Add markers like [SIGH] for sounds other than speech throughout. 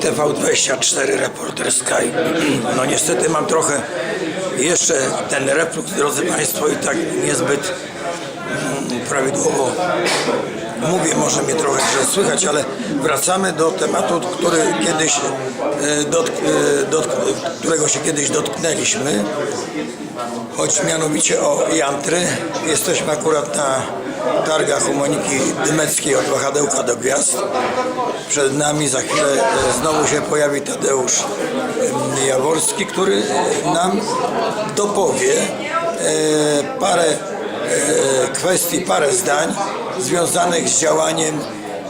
TV24 Reporter Sky. No niestety mam trochę jeszcze ten reflux, drodzy Państwo, i tak niezbyt mm, prawidłowo mówię, może mnie trochę źle słychać, ale wracamy do tematu, który kiedyś, e, dotk, e, dotk, którego się kiedyś dotknęliśmy, choć mianowicie o jantry. Jesteśmy akurat na targach u Moniki Dymeckiej od wahadełka do gwiazd. Przed nami za chwilę e, znowu się pojawi Tadeusz em, Jaworski, który nam dopowie e, parę e, kwestii, parę zdań związanych z działaniem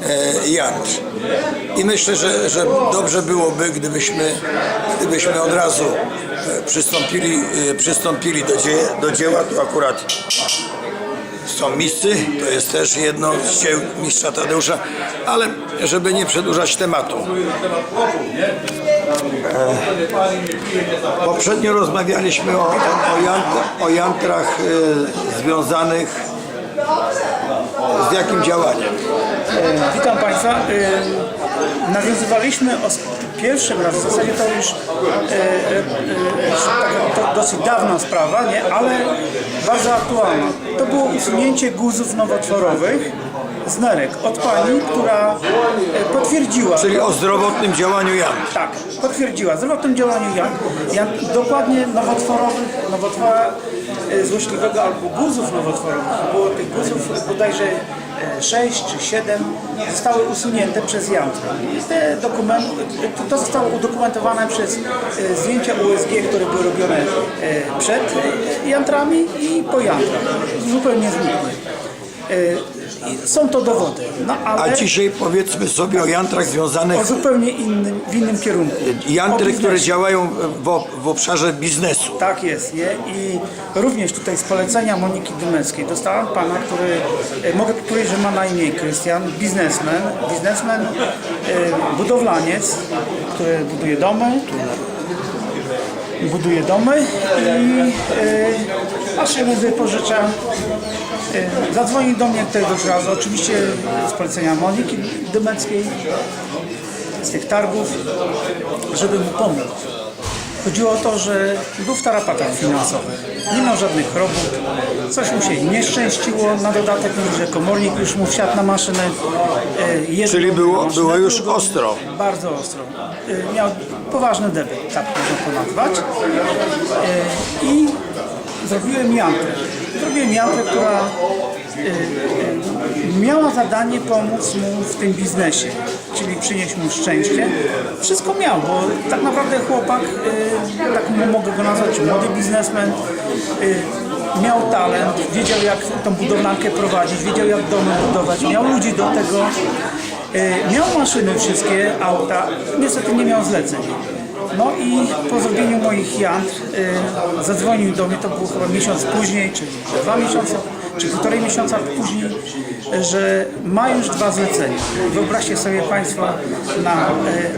e, jantr. I myślę, że, że dobrze byłoby, gdybyśmy, gdybyśmy od razu e, przystąpili, e, przystąpili do, dzie, do dzieła. Tu akurat są misy, to jest też jedno z dzieł mistrza Tadeusza, ale żeby nie przedłużać tematu. E, Poprzednio rozmawialiśmy o, o, o, jant, o jantrach e, związanych z jakim działaniem? Witam Państwa. Y, Nawiązywaliśmy o pierwszym raz, w zasadzie to już e, e, e, to dosyć dawna sprawa, nie? ale bardzo aktualna. To było usunięcie guzów nowotworowych z nerek od pani, która e, potwierdziła. Czyli o zdrowotnym działaniu jantr. Tak, potwierdziła. Zdrowotnym działaniu jak, jak dokładnie nowotworowych, nowotwora e, złośliwego albo guzów nowotworowych. Było tych guzów bodajże 6 czy 7 zostały usunięte przez jantrę. I te dokumenty, to- zostało udokumentowane przez e, zdjęcia USG, które były robione e, przed e, jantrami i po jantrach. Zupełnie znikły. I Są to dowody. No, ale... A dzisiaj powiedzmy sobie o jantrach związanych, O zupełnie innym, w innym kierunku. O jantry, biznesie. które działają w, w obszarze biznesu. Tak jest, nie? I również tutaj z polecenia Moniki Dymeckiej dostałam pana, który, e, mogę powiedzieć, że ma na imię Krystian, biznesmen, biznesmen, e, budowlaniec, który buduje domy, buduje domy i e, maszyny wypożycza. E, zadzwonił do mnie tegoż razu, oczywiście z polecenia Moniki Dymeckiej, z tych targów, żeby mu pomóc. Chodziło o to, że był w tarapatach finansowych. Nie miał żadnych robót. Coś mu się nie szczęściło. Na dodatek mówi, że komornik już mu wsiadł na maszynę. e, jedną Czyli było- maszynę, było już drugą. ostro. Bardzo ostro. E, Miał poważny debet, tak można to nazwać. I zrobiłem jantrę. Zrobiłem jantrę, która e, e, miała zadanie pomóc mu w tym biznesie, czyli przynieść mu szczęście. Wszystko miał, bo tak naprawdę chłopak, e, tak mogę go nazwać, młody biznesmen, miał talent, wiedział jak tą budowlankę prowadzić, wiedział jak domy budować, miał ludzi do tego, miał maszyny wszystkie, auta, niestety nie miał zleceń. No i po zrobieniu moich jantr y, zadzwonił do mnie, to było chyba miesiąc później, czy dwa miesiące, czy półtorej miesiąca później, że ma już dwa zlecenia. Wyobraźcie sobie Państwo na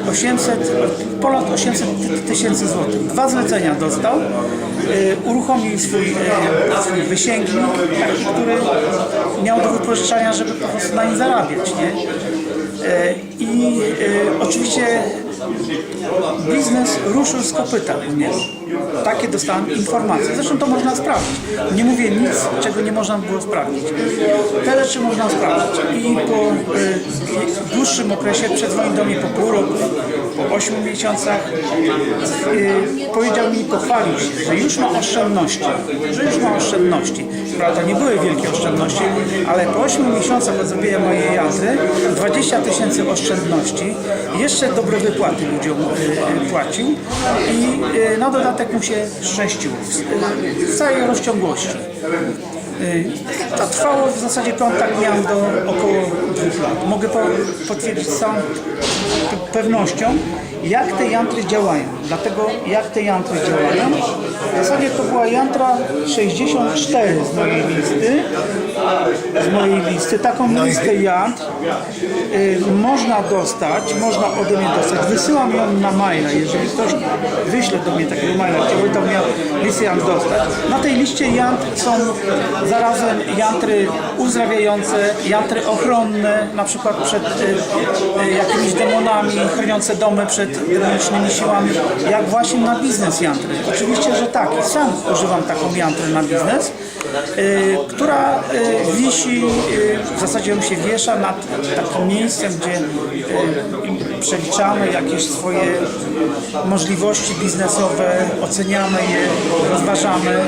y, 800, ponad 800 ty- tysięcy złotych. Dwa zlecenia dostał, y, uruchomił swój, y, swój wysięgnik, który miał do wypożyczania, żeby po prostu na nim zarabiać, nie? Y, I y, oczywiście biznes ruszył z kopyta u mnie. Takie dostałem informacje. Zresztą to można sprawdzić. Nie mówię nic, czego nie można było sprawdzić. Te rzeczy można sprawdzić. I po y, dłuższym okresie przedzwonił do mnie po pół roku, po 8 miesiącach. Y, powiedział mi, pochwalił się, że już ma oszczędności. Że już ma oszczędności. Prawda, nie były wielkie oszczędności, ale po 8 miesiącach od zrobienia mojej jantry 20 tysięcy oszczędności. Jeszcze dobre wypłaty ludziom y, y, płacił i y, na dodatek mu się szczęściło w, całej rozciągłości. To trwało w zasadzie kontakt miałem do około dwóch lat. Mogę po, potwierdzić z całą pe- pewnością, jak te jantry działają. Dlatego jak te jantry działają? W zasadzie to była jantra 64 z mojej listy. Z mojej listy. Taką listę jantr y, można dostać, można ode mnie dostać. Wysyłam ją na maila, jeżeli ktoś wyśle do mnie takiego maila, chciałby to miał listę jantr dostać. Na tej liście jantr są zarazem jantry uzdrawiające, jantry ochronne, na przykład przed y, y, jakimiś demonami, chroniące domy przed demonicznymi siłami, jak właśnie na biznes jantry. Oczywiście, że tak, sam używam taką jantrę na biznes, y, która y, wisi, y, w zasadzie ją się wiesza nad takim miejscem, gdzie przeliczamy jakieś swoje możliwości biznesowe, oceniamy je, rozważamy.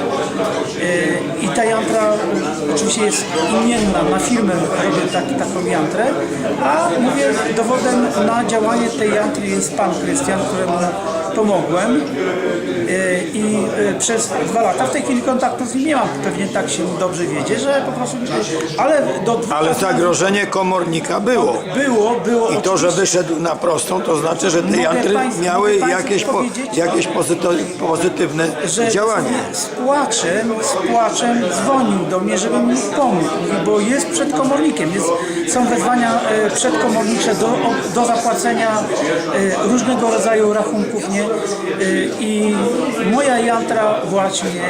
I ta jantra oczywiście jest imienna, na firmę robię tak, taką jantrę, a mówię, dowodem na działanie tej jantry jest pan Krystian, któremu pomogłem i y, przez dwa lata, w tej chwili nim nie mam, pewnie tak się dobrze wiedzie, że po prostu, ale do dwóch Ale zagrożenie komornika było. było, było I to, że wyszedł na prostą, to znaczy, że te jantry miały jakieś, po, jakieś pozytywne że działanie. z płaczem, z płaczem dzwonił do mnie, żeby mi pomógł, bo jest przed komornikiem, jest, są wezwania e, przedkomornicze do, do zapłacenia e, różnego rodzaju rachunków, nie? E, I moja jantra właśnie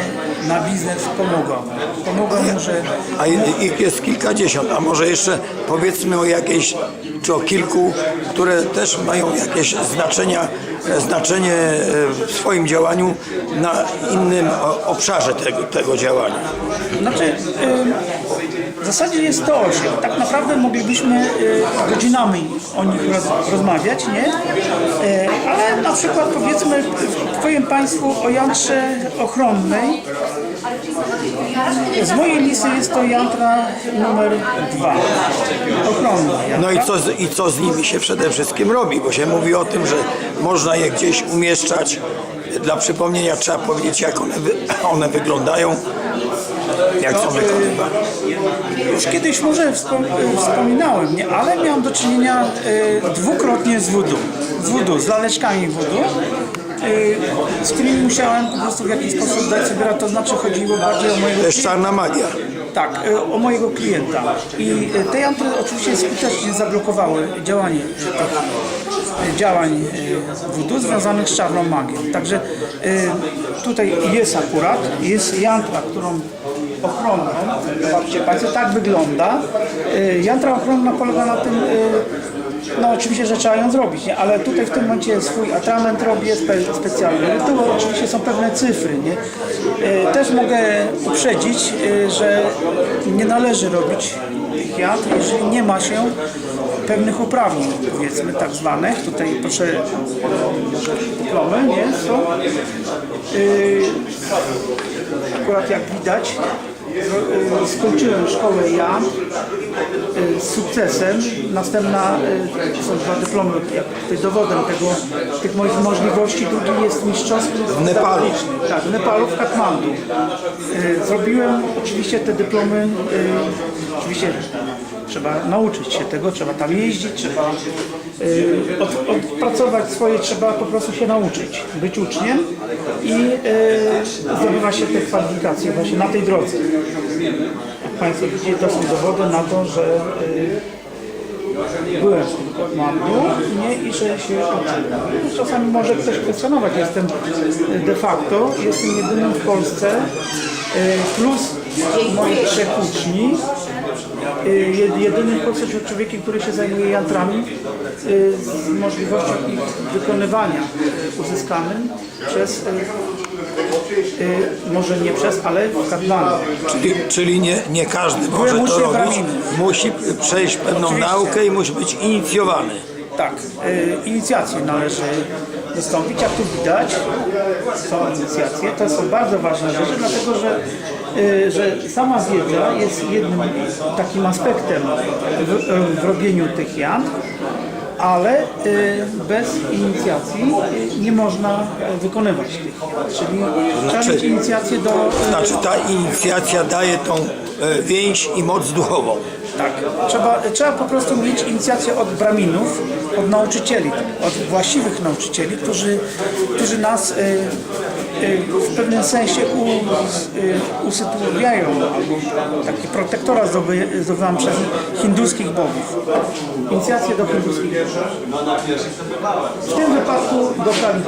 na biznes pomogła. Pomogła mu, że A ich jest kilkadziesiąt, a może jeszcze powiedzmy o jakiejś, czy o kilku, które też mają jakieś znaczenia, e, znaczenie e, w swoim działaniu na innym obszarze tego, tego działania. Znaczy, w zasadzie jest to osiem. Tak naprawdę moglibyśmy y, godzinami o nich roz, rozmawiać, nie? Y, ale na przykład powiedzmy, powiem Państwu o jantrze ochronnej. Z mojej listy jest to jantra numer dwa. Ochronna. No i co, z, i co z nimi się przede wszystkim robi, bo się mówi o tym, że można je gdzieś umieszczać. Dla przypomnienia trzeba powiedzieć, jak one, wy, [CLEARS THROAT] one wyglądają, jak są wykonywane. Już kiedyś może wspom- wspominałem, nie? ale miałem do czynienia e, dwukrotnie z voodoo, z voodoo, z laleczkami e, z którymi musiałem po prostu w jakiś sposób dać sobie radę, to znaczy chodziło bardziej o mojego To jest czarna magia. tak, e, o mojego klienta. I e, te jantry oczywiście skutecznie zablokowały działanie tych e, działań voodoo związanych z czarną magią. Także tutaj jest akurat, jest jantra, którą ochronną, zobaczcie Państwo, tak wygląda. Jantra ochronna polega na tym, no oczywiście, że trzeba ją zrobić, nie? ale tutaj w tym momencie swój atrament robię spe, specjalny. Tu oczywiście są pewne cyfry. Nie? E, Też mogę uprzedzić, e, że nie należy robić tych jad, jeżeli nie ma się pewnych uprawnień, powiedzmy tak zwanych. Tutaj proszę dyplomy, nie? Są. E, Akurat jak widać, skończyłem szkołę ja e, z sukcesem. Następna e, są dwa dyplomy, dowodem tego, tych moich możliwości. Drugi jest mistrzostwo W Nepalu. Tak, w Nepalu, w Katmandu. Zrobiłem oczywiście te dyplomy, oczywiście trzeba nauczyć się tego, trzeba tam jeździć, trzeba e, od, odpracować swoje, trzeba po prostu się nauczyć, być uczniem i e, zdobywa się te kwalifikacje właśnie na tej drodze. Jak Państwo widzicie, to są dowody na to, że e, byłem w tym Katmandu nie, i że się uczyłem. Czasami może ktoś kwestionować, jestem de facto, jestem jedynym w Polsce e, plus moich trzech uczni, e, jed- jedynym w Polsce człowiekiem, który się zajmuje jantrami e, z możliwością ich wykonywania uzyskanym przez, e, może nie przez, ale w Katmandu. Czyli, czyli nie, nie każdy może to robić. Musi przejść pewną Oczywiście. naukę i musi być inicjowany. Tak, y, inicjacje należy wystąpić, jak tu widać, są inicjacje, to są bardzo ważne rzeczy, dlatego że, y, że sama wiedza jest jednym takim aspektem w, w robieniu tych jant, ale y, bez inicjacji y, nie można y, wykonywać tych czyli trzeba znaczy- mieć inicjację do... y, Znaczy ta inicjacja daje tą więź i moc duchową. Tak, trzeba, trzeba po prostu mieć inicjację od braminów, od nauczycieli, od właściwych nauczycieli, którzy, którzy nas y, y, w pewnym sensie y, usytuowiają, albo taki protektora zdoby, zdobywam przez hinduskich bogów. Inicjację do hinduskich bogów. W tym wypadku do Kali.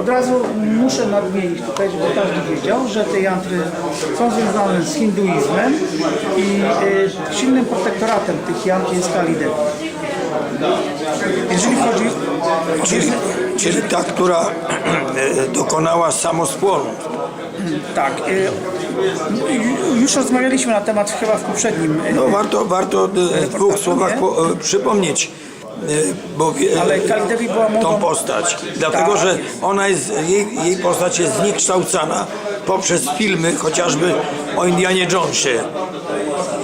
Od razu muszę nadmienić tutaj, żeby każdy wiedział, że te jantry są związane z hinduizmem i y, silnym protektoratem tych jantr jest Kali Devi. Jeżeli chodzi Czyli, czyli ta, która e, dokonała samospłonu. tak, y, już rozmawialiśmy na temat chyba w poprzednim, y, No warto, warto e, w dwóch słowach po, e, przypomnieć, e, bo ale Kali Devi była tą młodą, postać. Dlatego, Tak. że ona jest, jej, jej postać jest zniekształcana poprzez filmy chociażby o Indianie Jonesie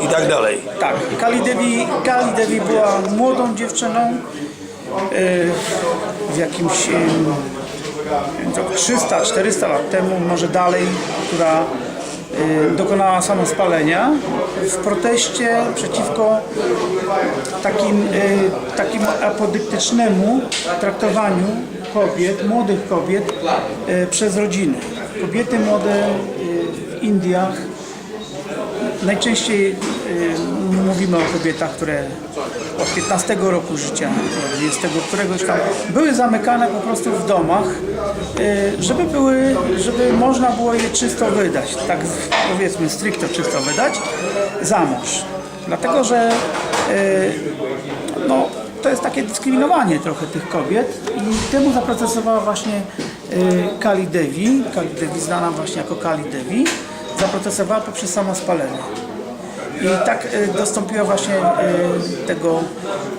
i tak dalej. tak, Kali Devi, Kali Devi była młodą dziewczyną w jakimś y, 300-400 lat temu, może dalej, która y, dokonała samospalenia w proteście przeciwko takim, y, takiemu apodyktycznemu traktowaniu kobiet, młodych kobiet y, przez rodziny. Kobiety młode w Indiach Najczęściej mówimy o kobietach, które od 15 roku życia, do 20 któregoś tam były zamykane po prostu w domach, y, żeby były, żeby można było je czysto wydać, tak powiedzmy stricto czysto wydać, za mąż. Dlatego, że y, no, to jest takie dyskryminowanie trochę tych kobiet i temu zaprocesowała właśnie y, Kali Devi, Kali Devi znana właśnie jako Kali Devi, zaprotestowała poprzez samospalenie. I tak y, dostąpiła właśnie y, tego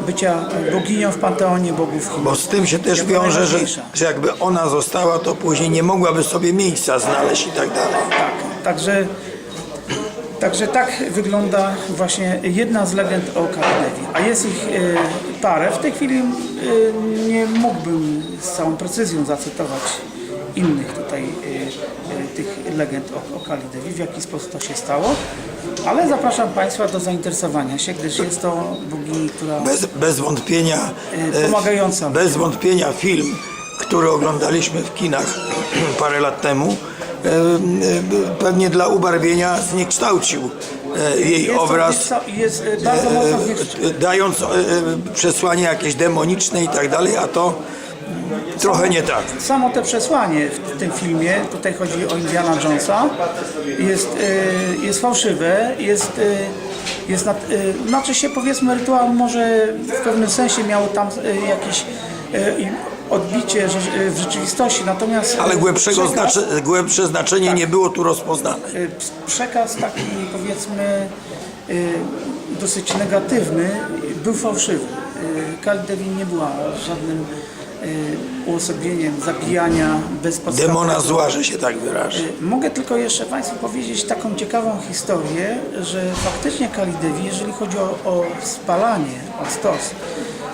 bycia boginią w panteonie bogów Bo z tym się też wiąże, że, że jakby ona została, to później nie mogłaby sobie miejsca znaleźć i tak dalej. Tak, także, także tak wygląda właśnie jedna z legend o Kalidewi. A jest ich y, parę. W tej chwili nie mógłbym z całą precyzją zacytować innych tutaj legend o, o Kalidewi, w jaki sposób to się stało. Ale zapraszam Państwa do zainteresowania się, gdyż jest to bogini, która Bez, bez wątpienia. Pomagająca. e, Bez wątpienia film, który oglądaliśmy w kinach [CLEARS THROAT] parę lat temu, e, e, pewnie dla ubarwienia zniekształcił e, jej jest, obraz. jest, jest bardzo mocno e, dając e, e, przesłanie jakieś demoniczne i tak dalej, a to trochę nie tak. Samo te przesłanie w tym filmie, tutaj chodzi o Indiana Jonesa, jest, y, jest fałszywe, jest, y, jest nad, y, znaczy się powiedzmy rytuał może w pewnym sensie miał tam y, jakieś y, odbicie y, w rzeczywistości, natomiast Ale y, głębszego przekaz- znacze, głębsze znaczenie nie było tu rozpoznane. y, przekaz taki powiedzmy y, dosyć negatywny był fałszywy. Y, Kali Devi nie była żadnym uosobieniem zabijania bez podstawy. Demona zła, że się tak wyrażę. Mogę tylko jeszcze Państwu powiedzieć taką ciekawą historię, że faktycznie Kali Devi, jeżeli chodzi o, o spalanie, o stos,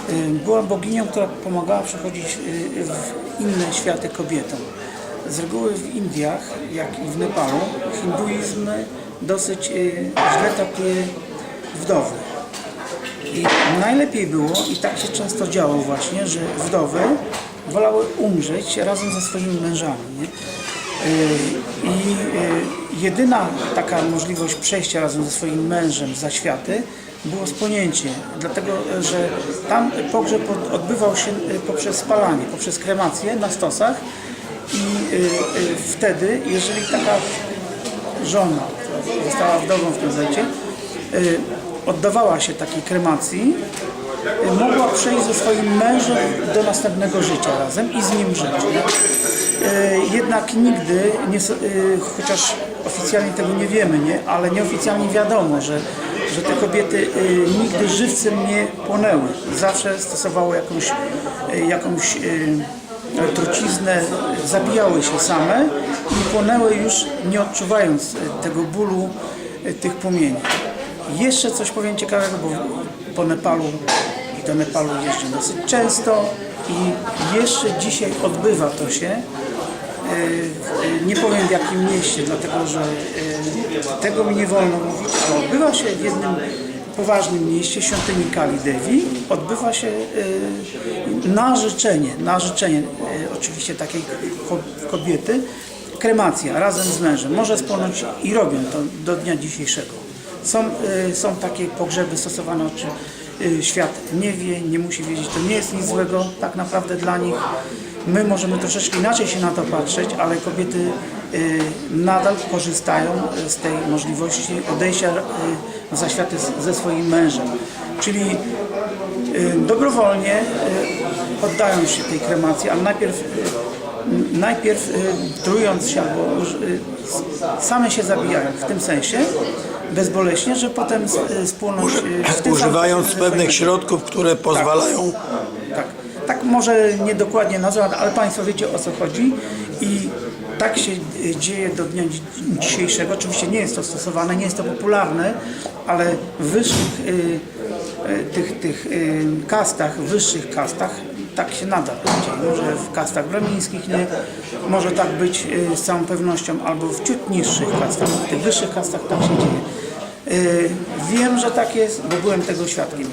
y, była boginią, która pomagała przechodzić y, w inne światy kobietom. Z reguły w Indiach, jak i w Nepalu, hinduizm dosyć y, źle traktuje wdowy. I najlepiej było, i tak się często działo właśnie, że wdowy wolały umrzeć razem ze swoimi mężami. Nie? Yy, I yy, jedyna taka możliwość przejścia razem ze swoim mężem za światy było spłonięcie, dlatego że tam pogrzeb od- odbywał się yy, poprzez spalanie, poprzez kremację na stosach i wtedy, jeżeli taka żona, została wdową w tym y, oddawała się takiej kremacji, y, mogła przejść ze swoim mężem do następnego życia razem i z nim żyć. Y, Jednak nigdy, nie, y, chociaż oficjalnie tego nie wiemy, nie? ale nieoficjalnie wiadomo, że, że te kobiety nigdy żywcem nie płonęły. Zawsze stosowały jakąś, jakąś truciznę, zabijały się same i płonęły już nie odczuwając e, tego bólu e, tych płomieni. Jeszcze coś powiem ciekawego, bo po Nepalu i do Nepalu jeżdżę dosyć często i jeszcze dzisiaj odbywa to się. E, e, Nie powiem w jakim mieście, dlatego że e, tego mi nie wolno mówić, ale odbywa się w jednym poważnym mieście, świątyni Kali Devi, odbywa się na życzenie, na życzenie oczywiście takiej ko- kobiety, kremacja razem z mężem. Może spłonąć i robią to do dnia dzisiejszego. Są, y, są takie pogrzeby stosowane, czy y, świat nie wie, nie musi wiedzieć, to nie jest nic złego tak naprawdę dla nich. My możemy troszeczkę inaczej się na to patrzeć, ale kobiety y, nadal korzystają z tej możliwości odejścia za światy ze swoim mężem. Czyli dobrowolnie poddają się tej kremacji, ale najpierw, najpierw trując się albo same się zabijają w tym sensie bezboleśnie, że potem y, spłonąć y, w tym Używając samym- pewnych środków, które pozwalają tak, tak może niedokładnie nazwać, ale Państwo wiecie o co chodzi i tak się y, dzieje do dnia dzi- dzisiejszego. Oczywiście nie jest to stosowane, nie jest to popularne, ale w wyższych tych, tych kastach, wyższych kastach tak się nadal dzieje. Może w kastach bramińskich nie, może tak być z całą pewnością, albo w ciut niższych kastach, w tych wyższych kastach tak się dzieje. Y, Wiem, że tak jest, bo byłem tego świadkiem.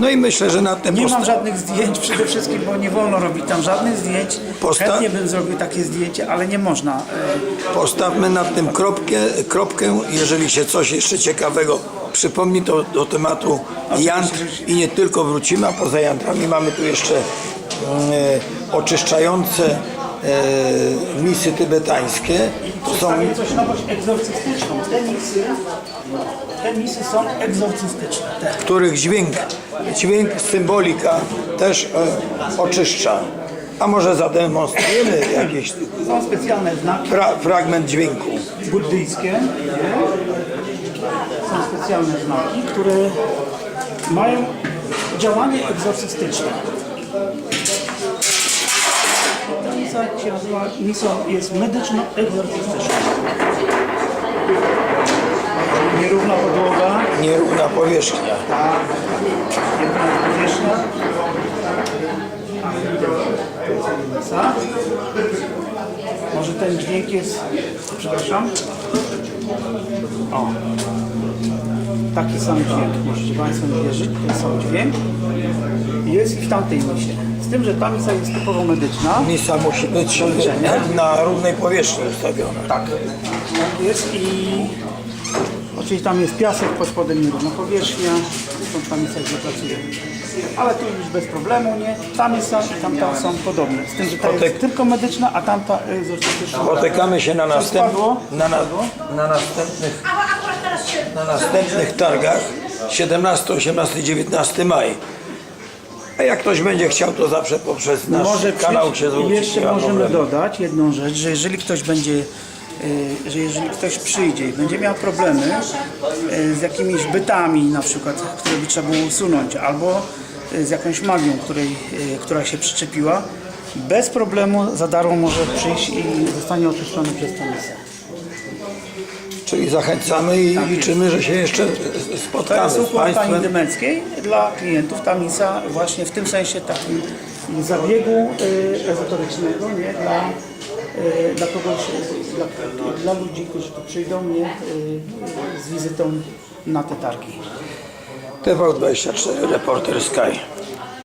No i myślę, że na tym Nie mam żadnych zdjęć przede wszystkim, bo nie wolno robić tam żadnych zdjęć. Posta- Chętnie bym zrobił takie zdjęcie, ale nie można. E, postawmy nad tym kropkę, kropkę. Jeżeli się coś jeszcze ciekawego przypomni, to do tematu jant i nie tylko wrócimy, a poza jantrami mamy tu jeszcze mm, e, oczyszczające e, misy tybetańskie. To są coś nowość egzorcystyczną. Te misy, te misy są egzorcystyczne. Te. których dźwięk, dźwięk, symbolika też e, oczyszcza. A może zademonstrujemy jakiś Są specjalne znaki fra, fragment dźwięku. buddyjskie. Są specjalne znaki, które mają działanie egzorcystyczne. Misa się nazywa, jest medyczno-egzorcystyczna. Nierówna podłoga, Nierówna powierzchnia. Jedna powierzchnia. Misa. Może ten dźwięk jest, przepraszam. O. Taki sam dźwięk, możecie Państwo mi wierzyć, ten sam dźwięk. Jest i w tamtej misie. Z tym, że ta misa jest typowo medyczna. Misa musi być na równej powierzchni ustawiona. Tak. Jest i oczywiście tam jest piasek, pod spodem nierówna powierzchnia, stąd ta misa gdzie pracuje. Ale tu już bez problemu, nie? Ta misa i tamta są podobne. Z tym, że ta Spotek- jest tylko medyczna, a tamta egzorcystyczna. Spotykamy się na, następ, spadło? na, na, na, następnych, na następnych targach 17, 18, 19 maj. A jak ktoś będzie chciał, to zawsze poprzez nasz Może kanał się zwrócić. jeszcze nie ma możemy problemu. dodać jedną rzecz, że jeżeli ktoś będzie, y, że jeżeli ktoś przyjdzie i będzie miał problemy y, z jakimiś bytami na przykład, które by trzeba było usunąć, albo y, z jakąś magią, której, y, która się przyczepiła, bez problemu za darmo może przyjść i zostanie oczyszczony przez misę. Czyli zachęcamy i liczymy, że się jeszcze Tak spotkamy z układ Pani Państwem. Dymeckiej dla klientów. Ta misa właśnie w tym sensie takim zabiegu y, ezoterycznego, nie? Dla, y, dla kogoś, y, dla, dla ludzi, którzy tu przyjdą nie? Z wizytą na te targi. TV24, reporter Sky.